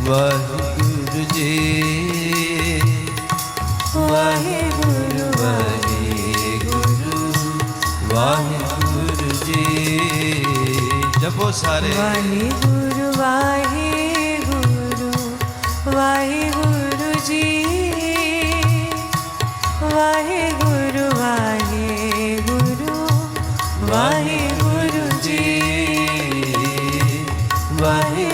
ਵਾਹਿਗੁਰੂ ਜੀ। ਵਾਹਿਗੁਰੂ ਵਾਹਿਗੁਰੂ। ਵਾਹਿਗੁਰੂ ਜੀ। ਜਪੋ ਸਾਰੇ। ਵਾਹਿਗੁਰੂ